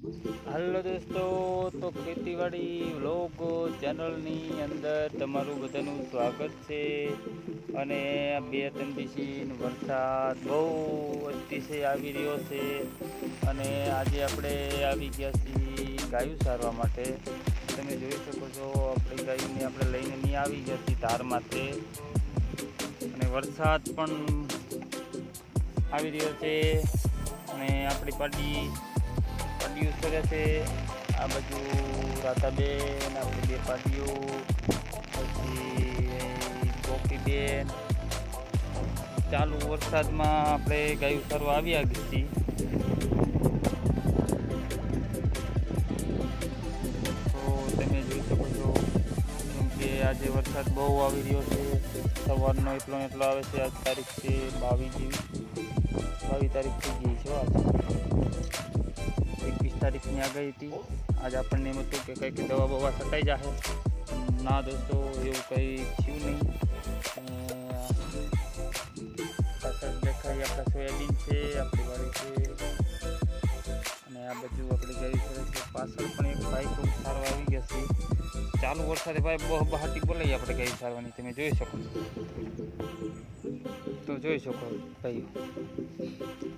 હાલો દોસ્તો, તો ખેતીવાડી વ્લોગ ચેનલની અંદર તમારું બધાનું સ્વાગત છે. અને બે ત્રણ દિવસી વરસાદ બહુ અતિશય આવી રહ્યો છે. અને આજે આપણે આવી ગયા છીએ ગાયું સારવા માટે. તમે જોઈ શકો છો, આપણી ગાયને આપણે લઈને નહીં આવી ગયા છીએ ધાર માટે. અને વરસાદ પણ આવી રહ્યો છે. અને આપણી પાડી પાડીઓ કર્યા છે. આ બાજુ રાતાબેન આપણે બે પાડીઓ પછી ગોપીબેન. ચાલુ વરસાદમાં આપણે ગાયું આવી આવ્યા હતી તો તમે જોઈ શકો છો કે આજે વરસાદ બહુ આવી રહ્યો છે. સવારનો એટલો એટલો આવે છે. આજ તારીખ છે બાવીસ જેવી બાવીસ તારીખ થઈ ગઈ છે આજ. તારીખની આગાહી હતી. આજ આપણને એમ હતું કે કંઈક દવા બવા છટાઈ જશે ના દોસ્તો, એવું કંઈ થયું નહીં. પાછળ દેખાય આપણા સોયાબીન છે, આપણી વાળી છે. અને આ બધું આપણે ગયું છે, પાછળ પણ એક ભાઈ ખૂબ સારો આવી ગયા છે. ચાલુ વરસાદે ભાઈ બહુ બહાટી બોલાવી આપણે ગઈ સારવાની. તમે જોઈ શકો. તો જોઈ શકો ભાઈ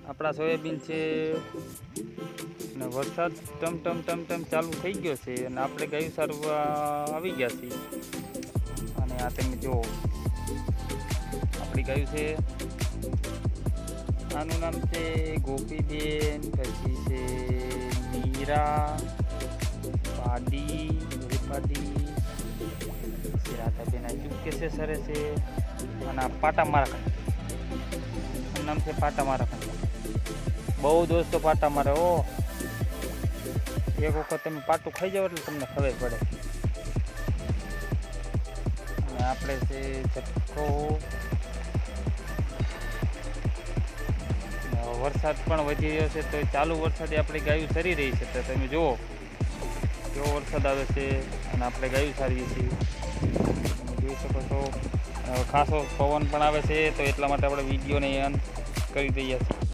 આપણા સોયાબીન છે અને વરસાદ ટમ ટમ ટમ ટમ ચાલુ થઈ ગયો છે અને આપણે ગયું સારું આવી ગયા છીએ. અને આ તમે જુઓ. આપણી ગયું છે. આનું નામ છે ગોપીબેન, પછી છે મીરા, પાડી પાડી. રાધાબેન આ ચૂપકે છે, સરે છે. અને આ પાટા મારા નામ છે પાટા મારા બહુ દોસ્તો પાટા મારે ઓ એક વખત તમે પાટું ખાઈ જાવ એટલે તમને ખબર પડે. અને આપણે છે ઝટકો વરસાદ પણ વધી રહ્યો છે, તો ચાલુ વરસાદે આપણી ગાયું સરી રહી છે. તો તમે જુઓ, કેવો વરસાદ આવે છે અને આપણે ગાયું સારીએ છીએ. જોઈ શકો છો. ખાસો પવન પણ આવે છે, તો એટલા માટે આપણે વિડીયોને અંત કરી દઈએ છીએ.